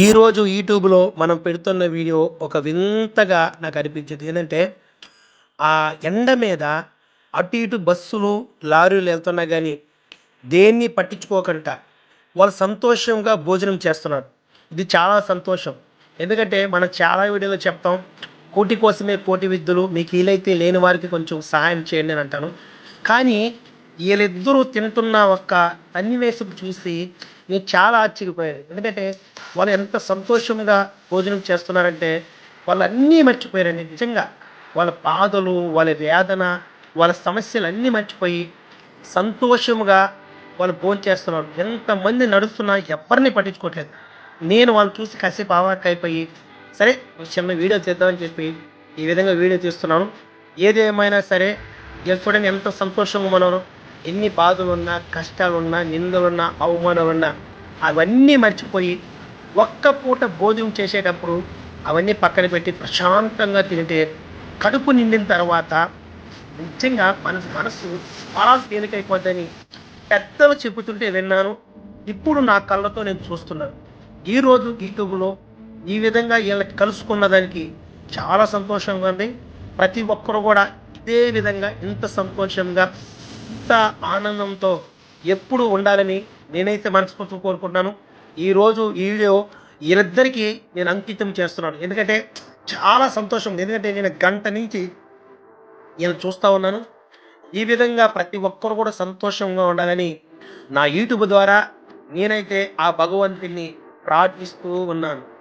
ఈరోజు యూట్యూబ్లో మనం పెడుతున్న వీడియో ఒక వింతగా నాకు అనిపించింది. ఏంటంటే ఆ ఎండ మీద అటు ఇటు బస్సులు లారీలు వెళ్తున్నా కానీ దేన్ని పట్టించుకోకుండా వాళ్ళు సంతోషంగా భోజనం చేస్తున్నారు. ఇది చాలా సంతోషం. ఎందుకంటే మనం చాలా వీడియోలో చెప్తాం కోటి కోసమే కోటి విద్యలు మీకు వీలైతే లేని వారికి కొంచెం సహాయం చేయండి అని అంటాను. కానీ వీళ్ళిద్దరూ తింటున్న ఒక్క సన్నివేశం చూసి నేను చాలా ఆశ్చర్యపోయాను. ఎందుకంటే వాళ్ళు ఎంత సంతోషంగా భోజనం చేస్తున్నారంటే వాళ్ళు అన్నీ మర్చిపోయారండి. నిజంగా వాళ్ళ బాధలు వాళ్ళ వేదన వాళ్ళ సమస్యలు అన్నీ మర్చిపోయి సంతోషముగా వాళ్ళు భోజనం చేస్తున్నారు. ఎంతమంది నడుస్తున్నా ఎవరిని పట్టించుకోవట్లేదు. నేను వాళ్ళు చూసి కాసేపు ఆవాక్ అయిపోయి సరే చిన్న వీడియో చేద్దామని చెప్పి ఈ విధంగా వీడియో తీస్తున్నాను. ఏదేమైనా సరే ఎప్పుడైనా ఎంత సంతోషంగా మనం ఎన్ని బాధలున్నా కష్టాలున్నా నిందలున్నా అవమానాలున్నా అవన్నీ మర్చిపోయి ఒక్క పూట భోజనం చేసేటప్పుడు అవన్నీ పక్కన పెట్టి ప్రశాంతంగా తింటే కడుపు నిండిన తర్వాత నిజంగా మన మనసు చాలా తేలికైపోద్దని పెద్దలు చెబుతుంటే విన్నాను. ఇప్పుడు నా కళ్ళతో నేను చూస్తున్నాను. ఈరోజు యూట్యూబ్లో ఈ విధంగా వీళ్ళ కలుసుకున్న దానికి చాలా సంతోషంగా ఉంది. ప్రతి ఒక్కరు కూడా ఇదే విధంగా ఇంత సంతోషంగా ఇంత ఆనందంతో ఎప్పుడు ఉండాలని నేనైతే మనస్ఫూర్తి కోరుకుంటున్నాను. ఈరోజు ఈ వీడియో వీరిద్దరికీ నేను అంకితం చేస్తున్నాను. ఎందుకంటే చాలా సంతోషం. ఎందుకంటే నేను గంట నుంచి నేను చూస్తూ ఉన్నాను. ఈ విధంగా ప్రతి ఒక్కరు కూడా సంతోషంగా ఉండాలని నా యూట్యూబ్ ద్వారా నేనైతే ఆ భగవంతుని ప్రార్థిస్తూ ఉన్నాను.